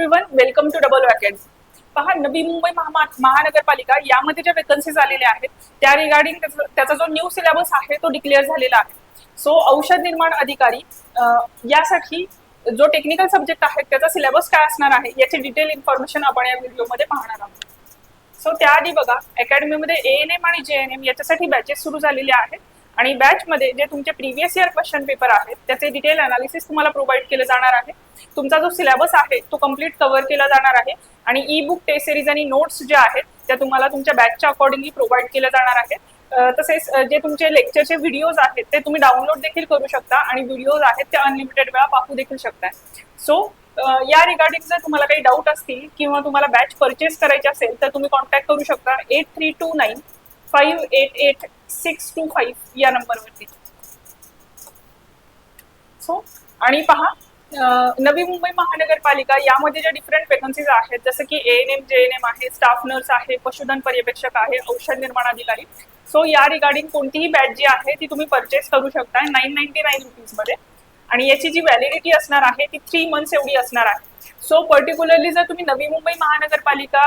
Everyone welcome to double academy पहा नवी मुंबई महानगरपालिका यामध्ये ज्या वेकन्सीज आलेल्या आहेत त्या रिगार्डिंग त्याचा जो न्यू सिलेबस आहे तो डिक्लेअर झालेला आहे. सो औषध निर्माण अधिकारी यासाठी जो टेक्निकल सब्जेक्ट आहे त्याचा सिलेबस काय असणार आहे याची डिटेल इन्फॉर्मेशन आपण या व्हिडिओमध्ये पाहणार आहोत. सो त्याआधी बघा अकॅडमीमध्ये ए एन एम आणि जे एन एम याच्यासाठी बॅचेस सुरू झालेले आहेत. आणि बॅचमध्ये जे तुमचे प्रिव्हियस इयर क्वेश्चन पेपर आहेत त्याचे डिटेल अनालिसिस तुम्हाला प्रोव्हाइड केलं जाणार आहे. तुमचा जो सिलेबस आहे तो कंप्लीट कव्हर केला जाणार आहे. आणि ई बुक टेस्ट सिरीज आणि नोट्स ज्या आहेत त्या तुम्हाला तुमच्या बॅचच्या अकॉर्डिंगली प्रोव्हाइड केल्या जाणार आहेत तसेच जे तुमचे लेक्चरचे व्हिडिओज आहेत ते तुम्ही डाउनलोड देखील करू शकता आणि व्हिडिओज आहेत ते अनलिमिटेड वेळा पाहू देखील शकता सो या रिगार्डिंग जर तुम्हाला काही डाऊट असतील किंवा तुम्हाला बॅच परचेस करायची असेल तर तुम्ही कॉन्टॅक्ट करू शकता. Eight three two nine five eight eight six two five या नंबरवरती. सो आणि पहा नवी मुंबई महानगरपालिका यामध्ये ज्या डिफरंट वेकन्सीज आहेत जसं की A N M J N M आहे स्टाफ नर्स आहे पशुधन पर्यवेक्षक आहे औषध निर्माण अधिकारी. सो या रिगार्डिंग कोणतीही बॅच जी आहे ती तुम्ही परचेस करू शकता नाईन नाईन्टी नाईन रुपीजमध्ये आणि याची जी व्हॅलिडिटी असणार आहे ती थ्री मंथ्स एवढी असणार आहे. सो पर्टिक्युलरली जर तुम्ही नवी मुंबई महानगरपालिका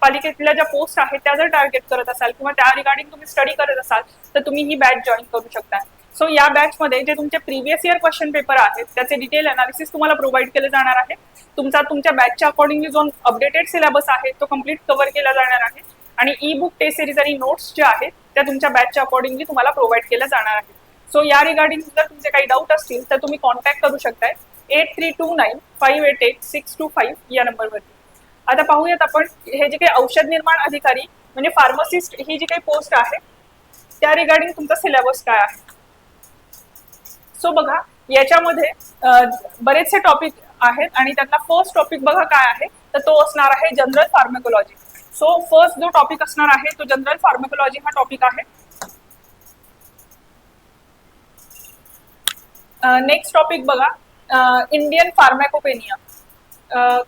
पालिकेतल्या ज्या पोस्ट आहेत त्या जर टार्गेट करत असाल किंवा त्या रिगार्डिंग तुम्ही स्टडी करत असाल तर तुम्ही ही बॅच जॉईन करू शकता. सो या बॅचमध्ये जे तुमचे प्रिव्हियस इयर क्वेश्चन पेपर आहेत त्याचे डिटेल अनालिसिस तुम्हाला प्रोव्हाइड केले जाणार आहे. तुमचा तुमच्या बॅचच्या अकॉर्डिंगली जो अपडेटेड सिलेबस आहे तो कंप्लीट कव्हर केला जाणार आहे. आणि ई बुक टेस्ट सिरीज आणि नोट्स ज्या आहेत त्या तुमच्या बॅचच्या अकॉर्डिंगली तुम्हाला प्रोव्हाइड केल्या जाणार आहेत सो या रिगार्डिंग जर तुमचे काही डाऊट असतील तर तुम्ही कॉन्टॅक्ट करू शकताय. Eight three two nine five eight eight six two five या नंबरवरती. आता पाहूयात आपण हे जे काही औषध निर्माण अधिकारी म्हणजे फार्मसिस्ट ही जी काही पोस्ट आहे त्या रिगार्डिंग तुमचा सिलेबस काय आहे. सो बघा याच्यामध्ये बरेचसे टॉपिक आहेत आणि त्यातला फर्स्ट टॉपिक बघा काय आहे तर तो असणार आहे जनरल फार्मेकोलॉजी सो फर्स्ट जो टॉपिक असणार आहे तो जनरल फार्मेकोलॉजी हा टॉपिक आहे. नेक्स्ट टॉपिक बघा इंडियन फार्मॅकोपेनिया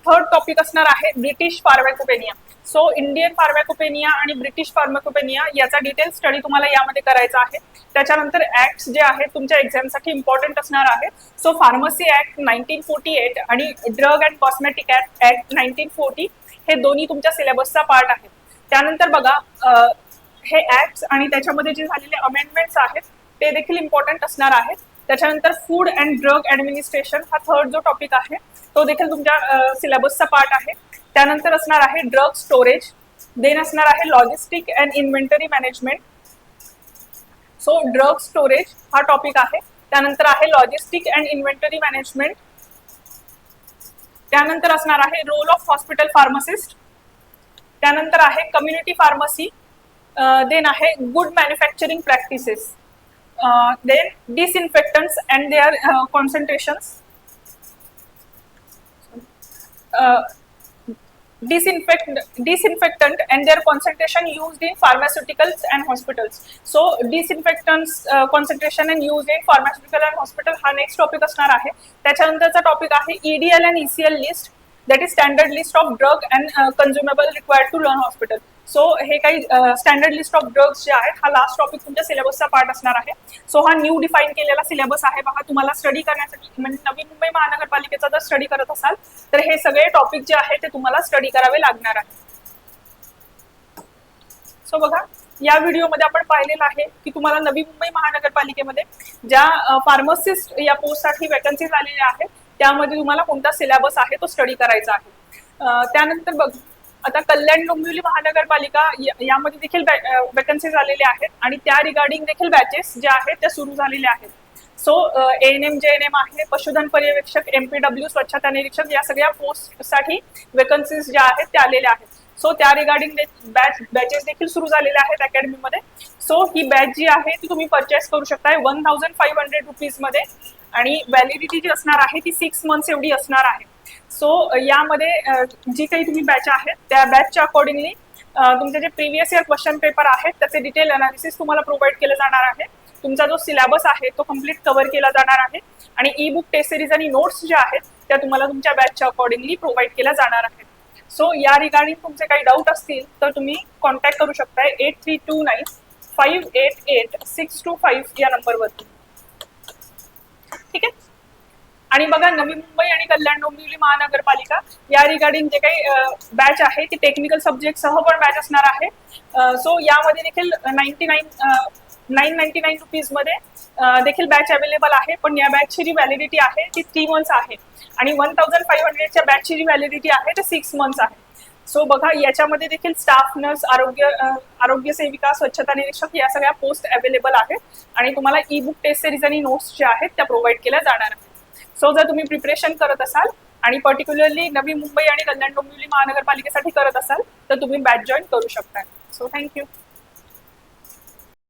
थर्ड टॉपिक असणार आहे ब्रिटिश फार्मॅकोपेनिया सो इंडियन फार्मॅकोपेनिया आणि ब्रिटिश फार्मॅकोपेनिया याचा डिटेल स्टडी तुम्हाला यामध्ये करायचा आहे. त्याच्यानंतर ऍक्ट जे आहेत तुमच्या एक्झामसाठी इम्पॉर्टंट असणार आहे. So pharmacy act nineteen forty eight आणि drug and cosmetic act act nineteen forty हे दोन्ही तुमच्या सिलेबसचा पार्ट आहे. त्यानंतर बघा हे ऍक्ट आणि त्याच्यामध्ये जे झालेले अमेंडमेंट्स आहेत ते देखील इम्पॉर्टंट असणार आहेत. त्याच्यानंतर फूड अँड ड्रग ऍडमिनिस्ट्रेशन हा थर्ड जो टॉपिक आहे तो देखील तुमच्या सिलेबसचा पार्ट आहे. त्यानंतर असणार आहे ड्रग स्टोरेज देन असणार आहे logistic and inventory management so drug storage हा टॉपिक आहे. त्यानंतर आहे लॉजिस्टिक अँड इन्व्हेंटरी मॅनेजमेंट त्यानंतर असणार आहे रोल ऑफ हॉस्पिटल फार्मासिस्ट त्यानंतर आहे कम्युनिटी फार्मसी देन आहे good manufacturing practices then disinfectants and their concentrations disinfect disinfectant and their concentration used in pharmaceuticals and hospitals so disinfectants uh, concentration and used in pharmaceutical and hospital हा next topic असणार आहे त्याच्यानंतरचा topic आहे E EDL and ECL list that is standard list of drug and consumable required to learn hospital so हे काही standard list of drugs जे आहेत हा लास्ट टॉपिक तुमच्या सिलेबसचा पार्ट असणार आहे. सो हा न्यू डिफाईन केलेला सिलेबस आहे बघा तुम्हाला स्टडी करण्यासाठी म्हणजे नवी मुंबई महानगरपालिकेचा जर स्टडी करत असाल तर हे सगळे टॉपिक जे आहे ते तुम्हाला स्टडी करावे लागणार आहे. सो बघा या व्हिडिओमध्ये आपण पाहिलेलं आहे की तुम्हाला नवी मुंबई महानगरपालिकेमध्ये ज्या फार्मसिस्ट या पोस्टसाठी वॅकन्सीज आलेल्या आहेत त्यामध्ये तुम्हाला कोणता सिलेबस आहे तो स्टडी करायचा आहे. त्यानंतर बघ आता कल्याण डोंबिवली महानगरपालिका यामध्ये देखील वेकन्सीज आलेल्या आहेत आणि त्या रिगार्डिंग देखील बॅचेस ज्या आहेत त्या सुरू झालेल्या आहेत. So N M J N M आहे पशुधन पर्यवेक्षक एमपीडब्ल्यू स्वच्छता निरीक्षक या सगळ्या पोस्टसाठी वेकन्सीज ज्या आहेत त्या आलेल्या आहेत. सो त्या रिगार्डिंग बॅच बॅचेस देखील सुरू झालेल्या आहेत अकॅडमीमध्ये सो ही बॅच जी आहे ती तुम्ही परचेस करू शकताय वन थाउजंड फाईव्ह हंड्रेड रुपीजमध्ये आणि व्हॅलिडिटी जी असणार आहे ती सिक्स मंथ्स एवढी असणार आहे. सो यामध्ये जी काही तुम्ही बॅच आहेत त्या बॅचच्या अकॉर्डिंगली तुमचे जे प्रिव्हियस इयर क्वेश्चन पेपर आहेत त्याचे डिटेल अनालिसिस तुम्हाला प्रोव्हाइड केलं जाणार आहे. तुमचा जो सिलेबस आहे तो कंप्लीट कव्हर केला जाणार आहे. आणि ई बुक टेस्ट सिरीज आणि नोट्स ज्या आहेत त्या तुम्हाला तुमच्या बॅचच्या अकॉर्डिंगली प्रोव्हाइड केल्या जाणार आहेत. सो या रिगार्डिंग तुमचे काही डाऊट असतील तर तुम्ही कॉन्टॅक्ट करू शकताय eight three two nine five eight eight six two five या नंबरवरती ठीक आहे? आणि बघा नवी मुंबई आणि कल्याण डोंबिवली महानगरपालिका या रिगार्डिंग जे काही बॅच आहे ती टेक्निकल सब्जेक्ट सह पण बॅच असणार आहे. सो यामध्ये देखील ninety nine nine ninety nine रुपीजमध्ये देखील बॅच अवेलेबल आहे. पण या बॅचची जी व्हॅलिडिटी आहे ती थ्री मंथ्स आहे. आणि वन थाउजंड फाईव्ह हंड्रेडच्या बॅचची जी व्हॅलिडिटी आहे ते सिक्स मंथ्स आहे. सो बघा याच्यामध्ये देखील स्टाफ नर्स आरोग्य आरोग्य सेविका स्वच्छता निरीक्षक या सगळ्या पोस्ट अवेलेबल आहेत. आणि तुम्हाला ई बुक टेस्ट सिरीज आणि नोट्स ज्या आहेत त्या प्रोव्हाइड केल्या जाणार आहेत. सो जर तुम्ही प्रिपरेशन करत असाल आणि पर्टिक्युलरली नवी मुंबई आणि कल्याण डोंबिवली महानगरपालिकेसाठी करत असाल तर तुम्ही बॅच जॉईन करू शकता. So thank you